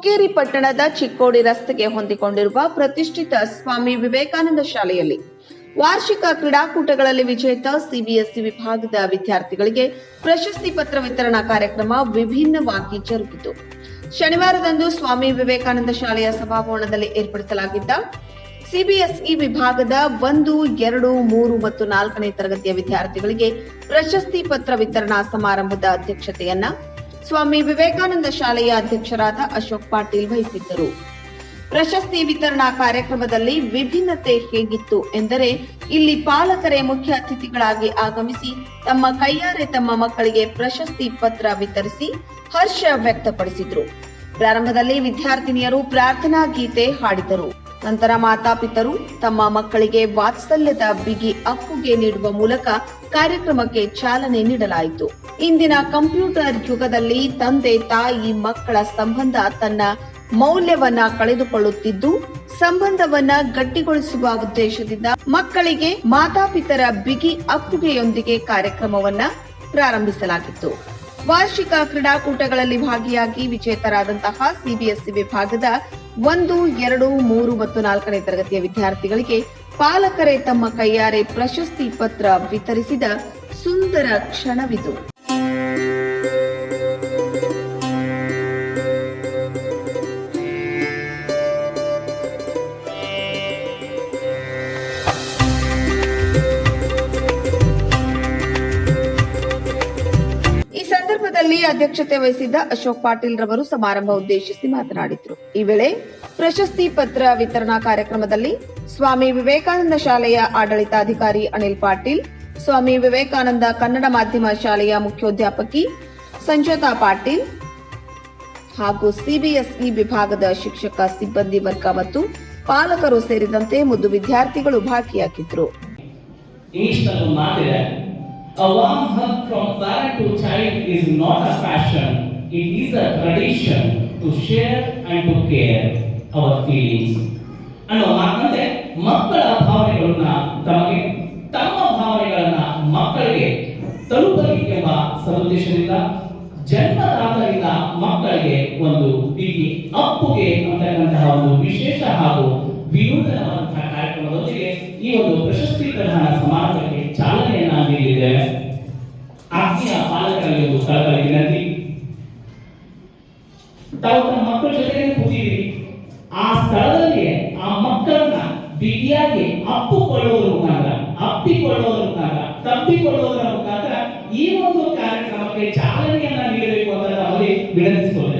ಹುಕ್ಕೇರಿ ಪಟ್ಟಣದ ಚಿಕ್ಕೋಡಿ ರಸ್ತೆಗೆ ಹೊಂದಿಕೊಂಡಿರುವ ಪ್ರತಿಷ್ಠಿತ ಸ್ವಾಮಿ ವಿವೇಕಾನಂದ ಶಾಲೆಯಲ್ಲಿ ವಾರ್ಷಿಕ ಕ್ರೀಡಾಕೂಟಗಳಲ್ಲಿ ವಿಜೇತ ಸಿಬಿಎಸ್ಇ ವಿಭಾಗದ ವಿದ್ಯಾರ್ಥಿಗಳಿಗೆ ಪ್ರಶಸ್ತಿ ಪತ್ರ ವಿತರಣಾ ಕಾರ್ಯಕ್ರಮ ವಿಭಿನ್ನವಾಗಿ ಜರುಗಿತು. ಶನಿವಾರದಂದು ಸ್ವಾಮಿ ವಿವೇಕಾನಂದ ಶಾಲೆಯ ಸಭಾಭವನದಲ್ಲಿ ಏರ್ಪಡಿಸಲಾಗಿದ್ದ ಸಿಬಿಎಸ್ಇ ವಿಭಾಗದ ಒಂದು, ಎರಡು, ಮೂರು ಮತ್ತು ನಾಲ್ಕನೇ ತರಗತಿಯ ವಿದ್ಯಾರ್ಥಿಗಳಿಗೆ ಪ್ರಶಸ್ತಿ ಪತ್ರ ವಿತರಣಾ ಸಮಾರಂಭದ ಅಧ್ಯಕ್ಷತೆಯನ್ನ ಸ್ವಾಮಿ ವಿವೇಕಾನಂದ ಶಾಲೆಯ ಅಧ್ಯಕ್ಷರಾದ ಅಶೋಕ್ ಪಾಟೀಲ್ ವಹಿಸಿದ್ದರು. ಪ್ರಶಸ್ತಿ ವಿತರಣಾ ಕಾರ್ಯಕ್ರಮದಲ್ಲಿ ವಿಭಿನ್ನತೆ ಹೇಗಿತ್ತು ಎಂದರೆ, ಇಲ್ಲಿ ಪಾಲಕರೇ ಮುಖ್ಯ ಅತಿಥಿಗಳಾಗಿ ಆಗಮಿಸಿ, ತಮ್ಮ ಕೈಯಾರೆ ತಮ್ಮ ಮಕ್ಕಳಿಗೆ ಪ್ರಶಸ್ತಿ ಪತ್ರ ವಿತರಿಸಿ ಹರ್ಷ ವ್ಯಕ್ತಪಡಿಸಿದರು. ಪ್ರಾರಂಭದಲ್ಲಿ ವಿದ್ಯಾರ್ಥಿನಿಯರು ಪ್ರಾರ್ಥನಾ ಗೀತೆ ಹಾಡಿದರು. ನಂತರ ಮಾತಾಪಿತರು ತಮ್ಮ ಮಕ್ಕಳಿಗೆ ವಾತ್ಸಲ್ಯದ ಬಿಗಿ ಅಪ್ಪುಗೆ ನೀಡುವ ಮೂಲಕ ಕಾರ್ಯಕ್ರಮಕ್ಕೆ ಚಾಲನೆ ನೀಡಲಾಯಿತು. ಇಂದಿನ ಕಂಪ್ಯೂಟರ್ ಯುಗದಲ್ಲಿ ತಂದೆ ತಾಯಿ ಮಕ್ಕಳ ಸಂಬಂಧ ತನ್ನ ಮೌಲ್ಯವನ್ನ ಕಳೆದುಕೊಳ್ಳುತ್ತಿದ್ದು, ಸಂಬಂಧವನ್ನ ಗಟ್ಟಿಗೊಳಿಸುವ ಉದ್ದೇಶದಿಂದ ಮಕ್ಕಳಿಗೆ ಮಾತಾಪಿತರ ಬಿಗಿ ಅಪ್ಪುಗೆಯೊಂದಿಗೆ ಕಾರ್ಯಕ್ರಮವನ್ನ ಪ್ರಾರಂಭಿಸಲಾಗಿತ್ತು. ವಾರ್ಷಿಕ ಕ್ರೀಡಾಕೂಟಗಳಲ್ಲಿ ಭಾಗಿಯಾಗಿ ವಿಜೇತರಾದಂತಹ ಸಿಬಿಎಸ್ಇ ವಿಭಾಗದ ಒಂದು, ಎರಡು, ಮೂರು ಮತ್ತು ನಾಲ್ಕನೇ ತರಗತಿಯ ವಿದ್ಯಾರ್ಥಿಗಳಿಗೆ ಪಾಲಕರೇ ತಮ್ಮ ಕೈಯಾರೆ ಪ್ರಶಸ್ತಿ ಪತ್ರ ವಿತರಿಸಿದ ಸುಂದರ ಕ್ಷಣವಿದು. ಅಧ್ಯಕ್ಷತೆ ವಹಿಸಿದ್ದ ಅಶೋಕ್ ಪಾಟೀಲ್ ರವರು ಸಮಾರಂಭ ಉದ್ದೇಶಿಸಿ ಮಾತನಾಡಿದರು. ಈ ವೇಳೆ ಪ್ರಶಸ್ತಿ ಪತ್ರ ವಿತರಣಾ ಕಾರ್ಯಕ್ರಮದಲ್ಲಿ ಸ್ವಾಮಿ ವಿವೇಕಾನಂದ ಶಾಲೆಯ ಆಡಳಿತಾಧಿಕಾರಿ ಅನಿಲ್ ಪಾಟೀಲ್, ಸ್ವಾಮಿ ವಿವೇಕಾನಂದ ಕನ್ನಡ ಮಾಧ್ಯಮ ಶಾಲೆಯ ಮುಖ್ಯೋಧ್ಯಾಪಕಿ ಸಂಜೋತಾ ಪಾಟೀಲ್ ಹಾಗೂ ಸಿಬಿಎಸ್ಇ ವಿಭಾಗದ ಶಿಕ್ಷಕ ಸಿಬ್ಬಂದಿ ವರ್ಗ ಮತ್ತು ಪಾಲಕರು ಸೇರಿದಂತೆ ಮುದ್ದು ವಿದ್ಯಾರ್ಥಿಗಳು ಭಾಗಿಯಾಗಿದ್ದರು child is not a fashion, it is a tradition to share and to care our feelings. ಅನ್ನೋ ಮಾತಂತೆ ಮಕ್ಕಳ ಭಾವನೆಗಳನ್ನ ತಮಗೆ ತಮ್ಮ ಭಾವನೆಗಳನ್ನ ಮಕ್ಕಳಿಗೆ ತಲುಪಬೇಕೆಂಬ ಸದುದ್ದೇಶದಿಂದ ಜನ್ಮದಾತರಿಂದ ಮಕ್ಕಳಿಗೆ ಒಂದು ಬಿಗಿ ಅಪ್ಪುಗೆ ಅಂತಕ್ಕಂತಹ ಒಂದು ವಿಶೇಷ ಹಾಗೂ ವಿನೂತನವಾದಂತಹ ಕಾರ್ಯಕ್ರಮದೊಂದಿಗೆ ಈ ಒಂದು ಪ್ರಶಸ್ತಿ ಪ್ರದಾನ ಆತ್ಮೀಯ ಪಾಲಕರಲ್ಲಿ ಒಂದು ಕಳಕಳಿ ವಿನಂತಿ ತಾವು ತಮ್ಮ ಮಕ್ಕಳ ಜೊತೆಗೆ ಕೂತಿದ್ದೀರಿ. ಆ ಸ್ಥಳದಲ್ಲಿ ಆ ಮಕ್ಕಳನ್ನ ಬಿಗಿಯಾಗಿ ಅಪ್ಪುಕೊಳ್ಳುವುದರ ಮುಖಾಂತರ, ಅಪ್ಪಿಕೊಳ್ಳುವುದರ ಮುಖಾಂತರ, ತಪ್ಪಿಕೊಳ್ಳುವುದರ ಮುಖಾಂತರ ಈ ಒಂದು ಕಾರ್ಯಕ್ರಮಕ್ಕೆ ಚಾಲನೆಯನ್ನ ನೀಡಬೇಕು ಅಂತ ಅವರಿಗೆ ಈ